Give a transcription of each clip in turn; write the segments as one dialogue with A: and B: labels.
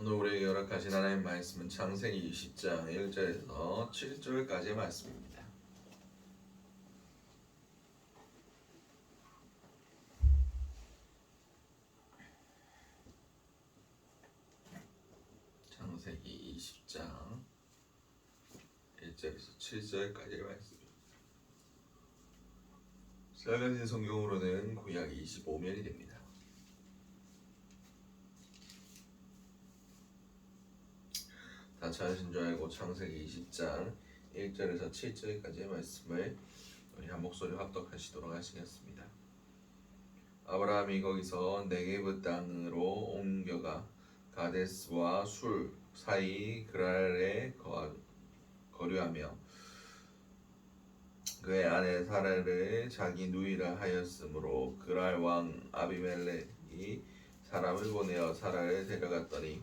A: 오늘 우리에게 허락하신 하나님 말씀은 창세기 20장 1절에서 7절까지의 말씀입니다. 창세기 20장 1절에서 7절까지의 말씀입니다. 사가진 성경으로는 구약 25면이 됩니다. 다 찾으신 줄 알고 창세기 20장 1절에서 7절까지의 말씀을 우리 한 목소리 합독하시도록 하시겠습니다. 아브라함이 거기서 네게브 땅으로 옮겨가 가데스와 술 사이 그랄에 거, 거류하며 그의 아내 사라를 자기 누이라 하였으므로 그랄 왕 아비멜렉이 사람을 보내어 사라를 데려갔더니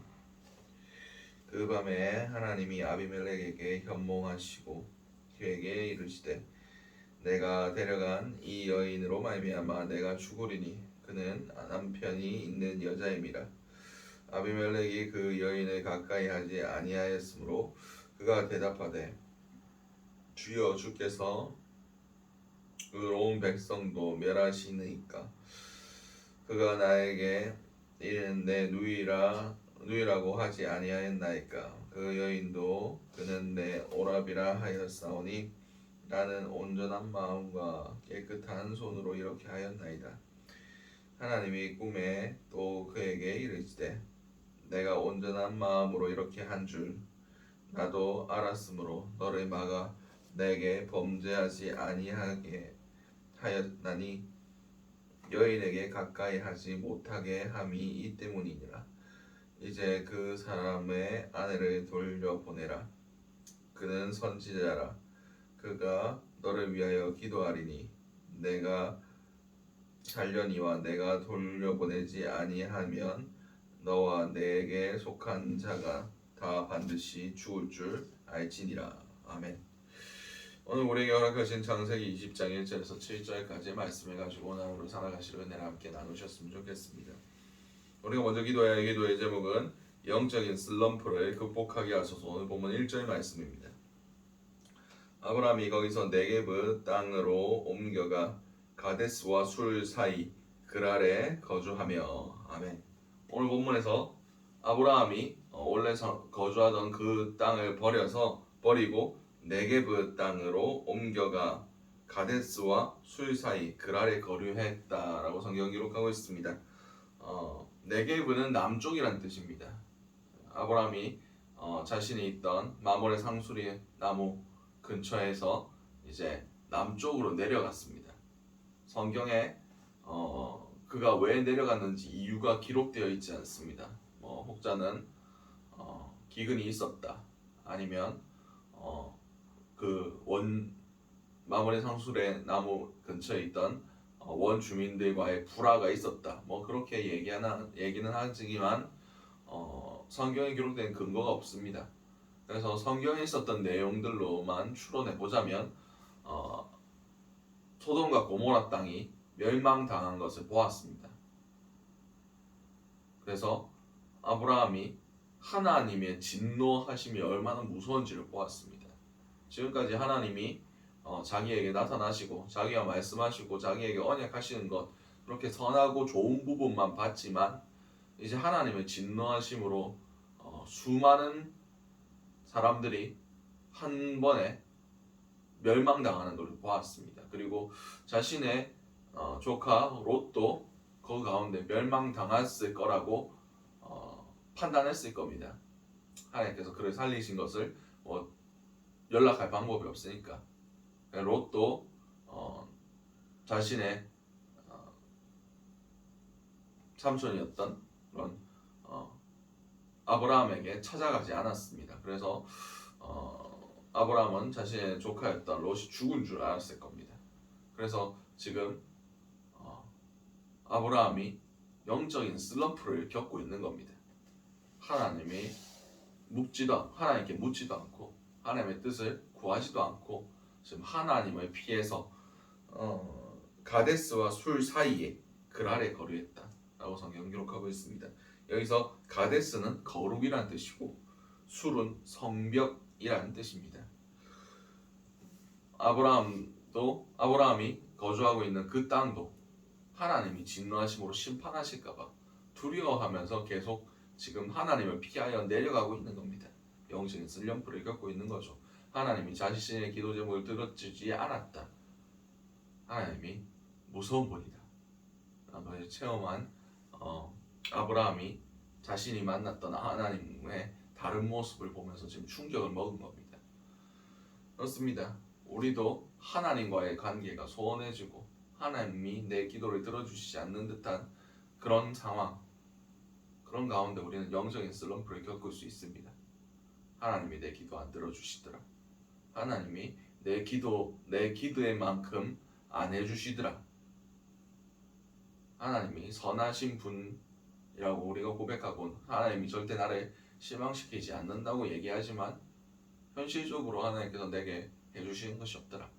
A: 그 밤에 하나님이 아비멜렉에게 현몽하시고 그에게 이르시되 내가 데려간 이 여인으로 말미암아 내가 죽으리니 그는 남편이 있는 여자임이라. 아비멜렉이 그 여인을 가까이 하지 아니하였으므로 그가 대답하되 주여 주께서 의로운 백성도 멸하시니까 그가 나에게 이는 내 누이라 누이라고 하지 아니하였나이까? 그 여인도 그는 내 오랍이라 하였사오니 나는 온전한 마음과 깨끗한 손으로 이렇게 하였나이다. 하나님이 꿈에 또 그에게 이르시되 내가 온전한 마음으로 이렇게 한 줄 나도 알았으므로 너를 막아 내게 범죄하지 아니하게 하였나니 여인에게 가까이 하지 못하게 함이 이 때문이니라 이제 그 사람의 아내를 돌려보내라. 그는 선지자라. 그가 너를 위하여 기도하리니 내가 살려니와 내가 돌려보내지 아니하면 너와 내게 속한 자가 다 반드시 죽을 줄 알지니라. 아멘. 오늘 우리에게 허락하신 창세기 20장 1절에서 7절까지의 말씀을 가지고 오늘 하루 살아가실 은혜를 함께 나누셨으면 좋겠습니다. 우리가 먼저 기도해야 할 기도의 제목은 영적인 슬럼프를 극복하게 하소서 오늘 본문 1절 말씀입니다. 아브라함이 거기서 네게브 땅으로 옮겨가 가데스와 술 사이 그랄에 거주하며 아멘. 오늘 본문에서 아브라함이 어, 원래 서- 거주하던 그 땅을 버려서 버리고 네게브 땅으로 옮겨가 가데스와 술 사이 그랄에 거류했다라고 성경 기록하고 있습니다. 어, 네게브는 남쪽이란 뜻입니다. 아브라함이 어, 자신이 있던 마몰의 상수리 나무 근처에서 이제 남쪽으로 내려갔습니다. 성경에 어, 그가 왜 내려갔는지 이유가 기록되어 있지 않습니다. 뭐 혹자는 어, 기근이 있었다, 아니면 어, 그원 마몰의 상수리 나무 근처에 있던 어, 원 주민들과의 불화가 있었다. 뭐 그렇게 얘기하는 얘기는 하지만 어, 성경에 기록된 근거가 없습니다. 그래서 성경에 있었던 내용들로만 추론해 보자면 어, 소돔과 고모라 땅이 멸망당한 것을 보았습니다. 그래서 아브라함이 하나님의 진노하심이 얼마나 무서운지를 보았습니다. 지금까지 하나님이 어, 자기에게 나타나시고 자기가 말씀하시고 자기에게 언약하시는 것 그렇게 선하고 좋은 부분만 봤지만 이제 하나님의 진노하심으로 어, 수많은 사람들이 한 번에 멸망당하는 것을 보았습니다. 그리고 자신의 어, 조카 롯도 그 가운데 멸망당했을 거라고 어, 판단했을 겁니다. 하나님께서 그를 살리신 것을 뭐 연락할 방법이 없으니까 롯도 어, 자신의 어, 삼촌이었던 그런 어, 아브라함에게 찾아가지 않았습니다. 그래서 어, 아브라함은 자신의 조카였던 롯이 죽은 줄 알았을 겁니다. 그래서 지금 어, 아브라함이 영적인 슬럼프를 겪고 있는 겁니다. 하나님이 묻지도 하나님께 묻지도 않고 하나님의 뜻을 구하지도 않고 지금 하나님을 피해서 어, 가데스와 술 사이에 그랄에 거류했다라고 성경 기록하고 있습니다. 여기서 가데스는 거룩이란 뜻이고 술은 성벽이라는 뜻입니다. 아브라함도 아브라함이 거주하고 있는 그 땅도 하나님이 진노하심으로 심판하실까봐 두려워하면서 계속 지금 하나님을 피하여 내려가고 있는 겁니다. 영적인 슬럼프를 겪고 있는 거죠. 하나님이 자신의 기도 제목을 들어주지 않았다. 하나님이 무서운 분이다. 아버지 체험한 어, 아브라함이 자신이 만났던 하나님의 다른 모습을 보면서 지금 충격을 먹은 겁니다. 그렇습니다. 우리도 하나님과의 관계가 소원해지고 하나님이 내 기도를 들어주시지 않는 듯한 그런 상황, 그런 가운데 우리는 영적인 슬럼프를 겪을 수 있습니다. 하나님이 내 기도 안 들어주시더라. 하나님이 내 기도 내 기도의 만큼 안 해주시더라. 하나님이 선하신 분이라고 우리가 고백하고 하나님이 절대 나를 실망시키지 않는다고 얘기하지만 현실적으로 하나님께서 내게 해주시는 것이 없더라.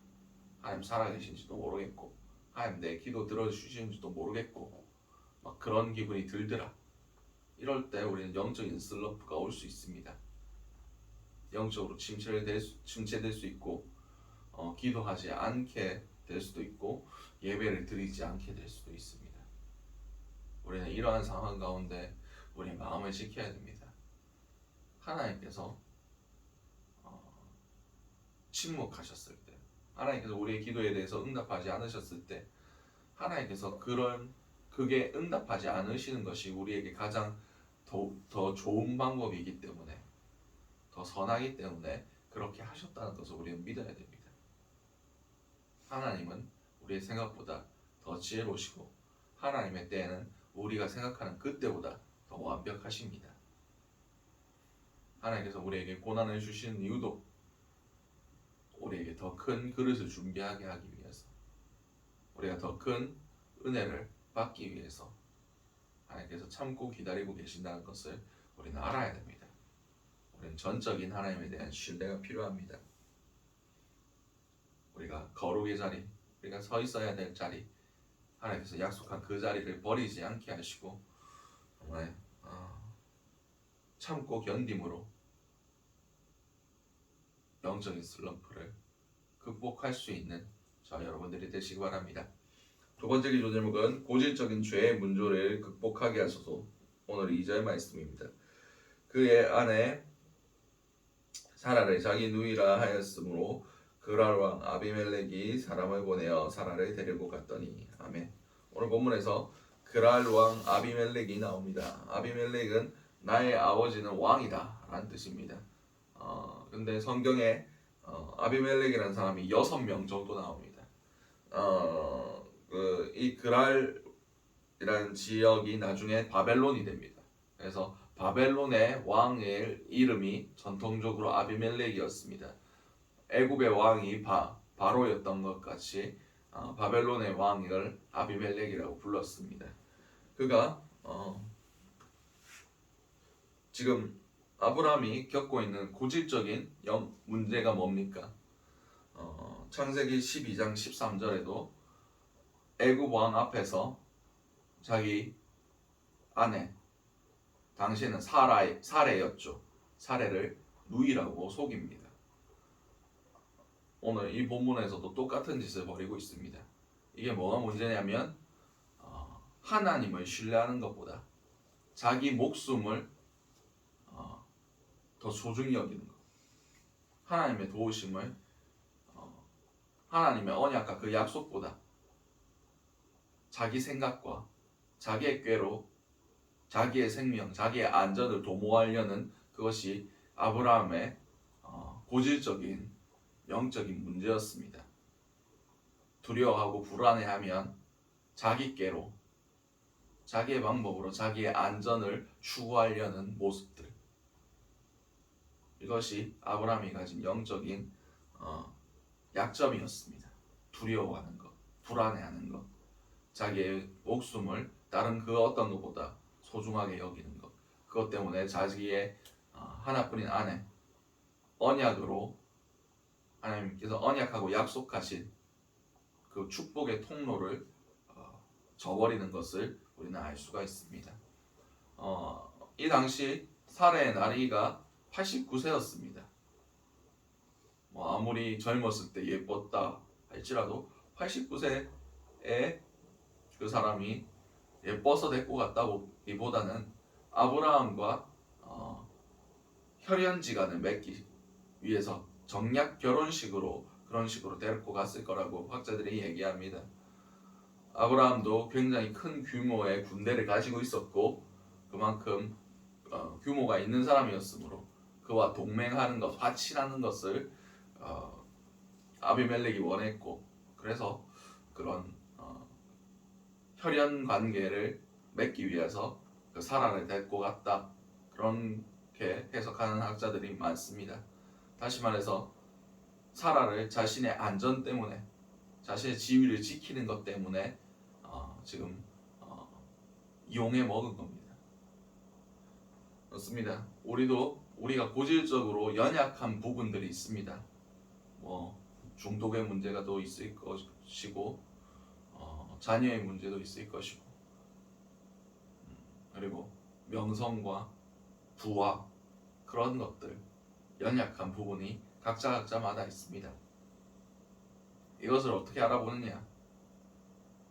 A: 하나님 살아계신지도 모르겠고 하나님 내 기도 들어주시는지도 모르겠고 막 그런 기분이 들더라. 이럴 때 우리는 영적인 슬럼프가 올 수 있습니다. 영적으로 침체될 수, 침체될 수 있고 어, 기도하지 않게 될 수도 있고 예배를 드리지 않게 될 수도 있습니다. 우리는 이러한 상황 가운데 우리 마음을 지켜야 됩니다. 하나님께서 어, 침묵하셨을 때, 하나님께서 우리의 기도에 대해서 응답하지 않으셨을 때, 하나님께서 그런 그게 응답하지 않으시는 것이 우리에게 가장 더, 더 좋은 방법이기 때문에 더 선하기 때문에 그렇게 하셨다는 것을 우리는 믿어야 됩니다. 하나님은 우리의 생각보다 더 지혜로우시고 하나님의 때에는 우리가 생각하는 그때보다 더 완벽하십니다. 하나님께서 우리에게 고난을 주시는 이유도 우리에게 더 큰 그릇을 준비하게 하기 위해서 우리가 더 큰 은혜를 받기 위해서 하나님께서 참고 기다리고 계신다는 것을 우리는 알아야 됩니다. 우리는 전적인 하나님에 대한 신뢰가 필요합니다. 우리가 거룩의 자리, 우리가 서 있어야 될 자리, 하나님께서 약속한 그 자리를 버리지 않게 하시고 정말 어, 참고 견딤으로 영적인 슬럼프를 극복할 수 있는 저 여러분들이 되시기 바랍니다. 두 번째 기도 제목은 고질적인 죄의 문조를 극복하게 하소서. 오늘 2절 말씀입니다. 그의 아내 사라를 자기 누이라 하였으므로 그랄 왕 아비멜렉이 사람을 보내어 사라를 데리고 갔더니 아멘. 오늘 본문에서 그랄 왕 아비멜렉이 나옵니다. 아비멜렉은 나의 아버지는 왕이다 라는 뜻입니다. 어, 근데 성경에 어, 아비멜렉이라는 사람이 여섯 명 정도 나옵니다. 어, 그, 이 그랄이라는 지역이 나중에 바벨론이 됩니다. 그래서 바벨론의 왕의 이름이 전통적으로 아비멜렉이었습니다. 애굽의 왕이 바, 바로였던 것 같이 어, 바벨론의 왕을 아비멜렉이라고 불렀습니다. 그가 어, 지금 아브라함이 겪고 있는 고질적인 영, 문제가 뭡니까? 어, 창세기 12장 13절에도 애굽 왕 앞에서 자기 아내 당시에는 사라 사례였죠. 사례를 누이라고 속입니다. 오늘 이 본문에서도 똑같은 짓을 벌이고 있습니다. 이게 뭐가 문제냐면 어, 하나님을 신뢰하는 것보다 자기 목숨을 어, 더 소중히 여기는 것. 하나님의 도우심을 어, 하나님의 언약과 그 약속보다 자기 생각과 자기의 꾀로 자기의 생명, 자기의 안전을 도모하려는 그것이 아브라함의 어, 고질적인 영적인 문제였습니다. 두려워하고 불안해하면 자기께로 자기의 방법으로 자기의 안전을 추구하려는 모습들 이것이 아브라함이 가진 영적인 어, 약점이었습니다. 두려워하는 것, 불안해하는 것, 자기의 목숨을 다른 그 어떤 것보다 소중하게 여기는 것, 그것 때문에 자기의 어, 하나뿐인 아내 언약으로 하나님께서 언약하고 약속하신 그 축복의 통로를 어, 저버리는 것을 우리는 알 수가 있습니다. 어, 이 당시 사라의 나이가 89세였습니다. 뭐 아무리 젊었을 때 예뻤다 할지라도 89세에 그 사람이 예뻐서 데리고 갔다 기보다는 아브라함과 어, 혈연지간을 맺기 위해서 정략 결혼식으로 그런 식으로 데리고 갔을 거라고 학자들이 얘기합니다. 아브라함도 굉장히 큰 규모의 군대를 가지고 있었고 그만큼 어, 규모가 있는 사람이었으므로 그와 동맹하는 것, 화친하는 것을 어, 아비멜렉이 원했고 그래서 그런 어, 혈연 관계를 맺기 위해서 그 사라를 데리고 갔다 그렇게 해석하는 학자들이 많습니다. 다시 말해서 사라를 자신의 안전 때문에 자신의 지위를 지키는 것 때문에 어, 지금 어, 이용해 먹은 겁니다. 그렇습니다. 우리도 우리가 고질적으로 연약한 부분들이 있습니다. 뭐 중독의 문제가 또 있을 것이고 어, 자녀의 문제도 있을 것이고 음, 그리고 명성과 부와 그런 것들 연약한 부분이 각자 각자마다 있습니다. 이것을 어떻게 알아보느냐?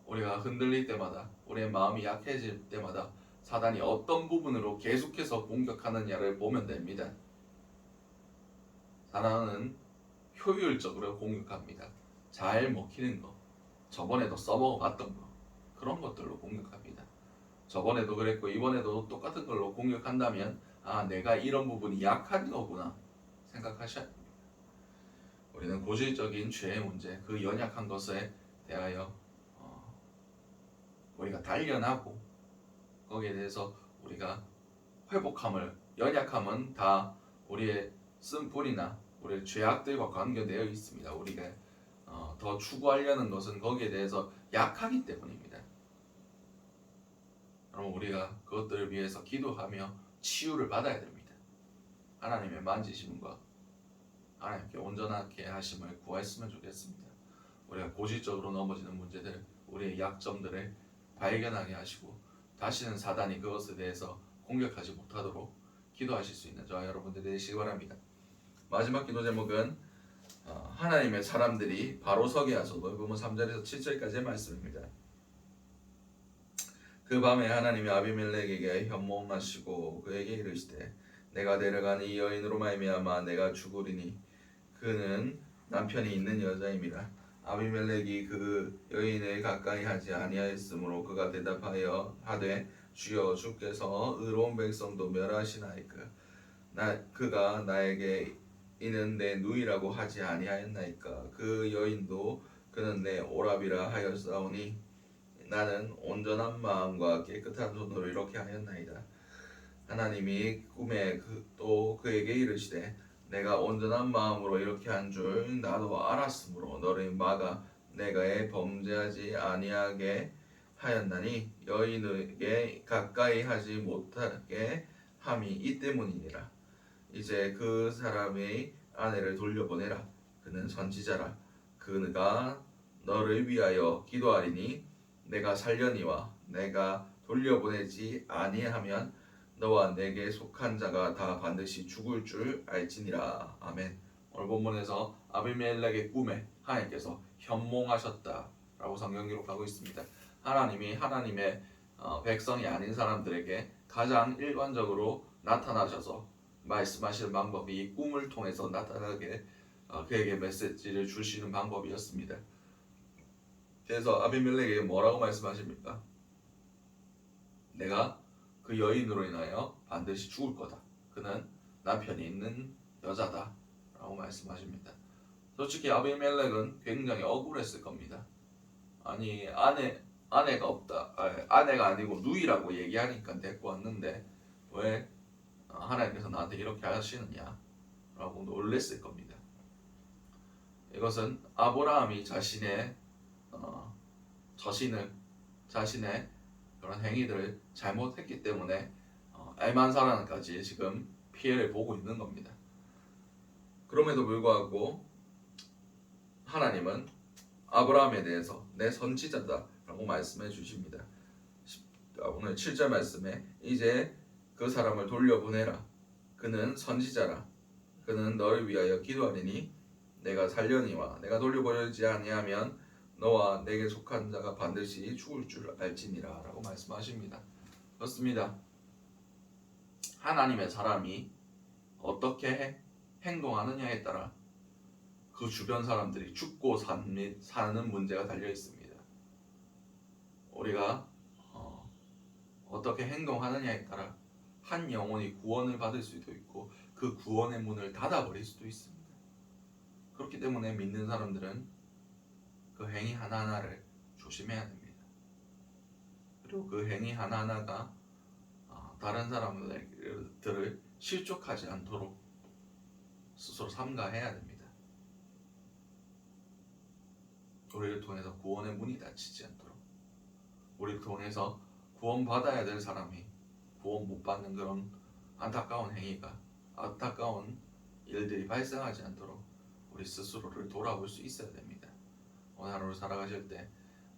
A: 우리가 흔들릴 때마다 우리의 마음이 약해질 때마다 사단이 어떤 부분으로 계속해서 공격하느냐를 보면 됩니다. 사단은 효율적으로 공격합니다. 잘 먹히는 거, 저번에도 써먹어 봤던 거, 그런 것들로 공격합니다. 저번에도 그랬고 이번에도 똑같은 걸로 공격한다면 아 내가 이런 부분이 약한 거구나 생각하셔야 됩니다. 우리는 고질적인 죄의 문제, 그 연약한 것에 대하여 어, 우리가 단련하고 거기에 대해서 우리가 회복함을 연약함은 다 우리의 쓴뿌리나 우리의 죄악들과 관계되어 있습니다. 우리가 어, 더 추구하려는 것은 거기에 대해서 약하기 때문입니다. 그럼 우리가 그것들을 위해서 기도하며 치유를 받아야 됩니다. 하나님의 만지심과 하나님께 온전하게 하심을 구했으면 좋겠습니다. 우리가 고질적으로 넘어지는 문제들, 우리의 약점들을 발견하게 하시고 다시는 사단이 그것에 대해서 공격하지 못하도록 기도하실 수 있는 저와 여러분들 되시기 바랍니다. 마지막 기도 제목은 어, 하나님의 사람들이 바로 서게 하소서 보면 3절에서 7절까지의 말씀입니다. 그 밤에 하나님이 아비멜렉에게 현몽하시고 그에게 이르시되 내가 데려간 이 여인으로 말미암아 내가 죽으리니 그는 남편이 있는 여자임이라. 아비멜렉이 그 여인을 가까이 하지 아니하였으므로 그가 대답하여 하되 주여 주께서 의로운 백성도 멸하시나이까. 나 그가 나에게 이는 내 누이라고 하지 아니하였나이까. 그 여인도 그는 내 오랍이라 하였사오니 나는 온전한 마음과 깨끗한 손으로 이렇게 하였나이다. 하나님이 꿈에 그, 또 그에게 이르시되 내가 온전한 마음으로 이렇게 한 줄 나도 알았으므로 너를 막아 내가 범죄하지 아니하게 하였나니 여인에게 가까이 하지 못하게 함이 이 때문이니라. 이제 그 사람의 아내를 돌려보내라. 그는 선지자라. 그가 너를 위하여 기도하리니 내가 살려니와 내가 돌려보내지 아니하면 너와 내게 속한 자가 다 반드시 죽을 줄 알지니라. 아멘. 오늘 본문에서 아비멜렉의 꿈에 하나님께서 현몽하셨다라고 성경 기록하고 있습니다. 하나님이 하나님의 어, 백성이 아닌 사람들에게 가장 일관적으로 나타나셔서 말씀하시는 방법이 이 꿈을 통해서 나타나게 어, 그에게 메시지를 주시는 방법이었습니다. 그래서 아비멜렉에게 뭐라고 말씀하십니까? 내가 그 여인으로 인하여 반드시 죽을 거다. 그는 남편이 있는 여자다. 라고 말씀하십니다. 솔직히 아비멜렉은 굉장히 억울했을 겁니다. 아니 아내 아내가 없다. 아, 아내가 아니고 누이라고 얘기하니까 데리고 왔는데 왜 하나님께서 나한테 이렇게 하시느냐? 라고 놀랬을 겁니다. 이것은 아브라함이 자신의 어, 자신을 자신의 그런 행위들을 잘못했기 때문에 어, 알만사랑까지 지금 피해를 보고 있는 겁니다. 그럼에도 불구하고 하나님은 아브라함에 대해서 내 선지자다라고 말씀해 주십니다. 아, 오늘 7절 말씀에 이제 그 사람을 돌려보내라. 그는 선지자라. 그는 너를 위하여 기도하리니 내가 살려니와 내가 돌려보내지 아니하면 너와 내게 속한 자가 반드시 죽을 줄 알지니라라고 말씀하십니다. 그렇습니다. 하나님의 사람이 어떻게 해- 행동하느냐에 따라 그 주변 사람들이 죽고 산- 사는 문제가 달려 있습니다. 우리가 어, 어떻게 행동하느냐에 따라 한 영혼이 구원을 받을 수도 있고 그 구원의 문을 닫아버릴 수도 있습니다. 그렇기 때문에 믿는 사람들은 그 행위 하나하나를 조심해야 됩니다. 그리고 그 행위 하나하나가 어, 다른 사람들을 실족하지 않도록 스스로 삼가해야 됩니다. 우리를 통해서 구원의 문이 닫히지 않도록 우리를 통해서 구원받아야 될 사람이 구원 못 받는 그런 안타까운 행위가 안타까운 일들이 발생하지 않도록 우리 스스로를 돌아볼 수 있어야 됩니다. 오늘 하루를 살아가실 때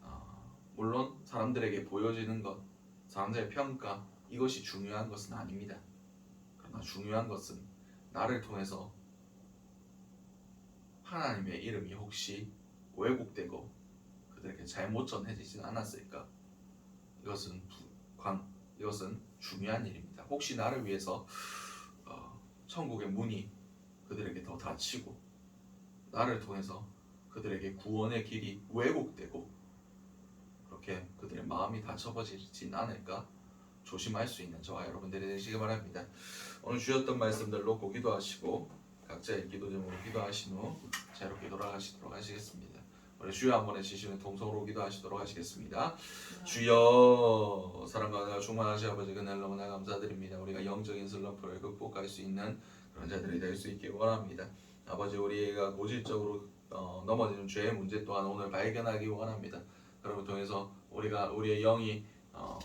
A: 어, 물론 사람들에게 보여지는 것, 사람들의 평가 이것이 중요한 것은 아닙니다. 그러나 중요한 것은 나를 통해서 하나님의 이름이 혹시 왜곡되고 그들에게 잘못 전해지진 않았을까? 이것은 부- 광 이것은 중요한 일입니다. 혹시 나를 위해서 어, 천국의 문이 그들에게 더 닫히고 나를 통해서 그들에게 구원의 길이 왜곡되고 그렇게 그들의 마음이 닫혀버리진 않을까 조심할 수 있는 저와 여러분들이 되시기 바랍니다. 오늘 주셨던 말씀들 놓고 기도 하시고 각자의 기도 제목으로 기도하신 후 자유롭게 돌아가시도록 하시겠습니다. 우리 주여 한 번에 지시는 동성으로 기도하시도록 하시겠습니다. 주여 사랑과 은혜가 충만하시 아버지 그날 너무나 감사드립니다. 우리가 영적인 슬럼프를 극복할 수 있는 그런 자들이 될 수 있길 원합니다. 아버지 우리가 고질적으로 어, 넘어지는 죄의 문제 또한 오늘 발견하기 원합니다. 그럼을 통해서 우리가 우리의 영이 어,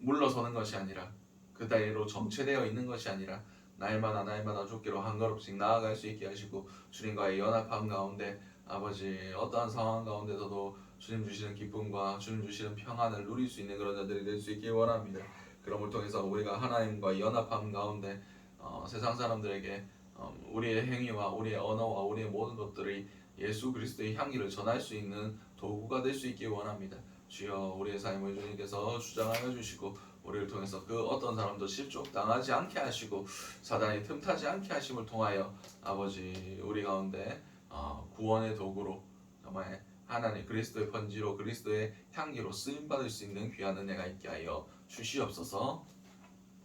A: 물러서는 것이 아니라 그대로 정체되어 있는 것이 아니라 날마다 날마다 죽기로 한 걸음씩 나아갈 수 있게 하시고 주님과의 연합한 가운데 아버지 어떠한 상황 가운데서도 주님 주시는 기쁨과 주님 주시는 평안을 누릴 수 있는 그런 자들이 될 수 있길 원합니다. 그럼을 통해서 우리가 하나님과 연합한 가운데 어, 세상 사람들에게 어, 우리의 행위와 우리의 언어와 우리의 모든 것들이 예수 그리스도의 향기를 전할 수 있는 도구가 될 수 있길 원합니다. 주여 우리의 삶을 주님께서 주장하여 주시고 우리를 통해서 그 어떤 사람도 실족 당하지 않게 하시고 사단이 틈타지 않게 하심을 통하여 아버지 우리 가운데 어, 구원의 도구로 정말 하나님 그리스도의 번지로 그리스도의 향기로 쓰임 받을 수 있는 귀한 은혜가 있게 하여 주시옵소서.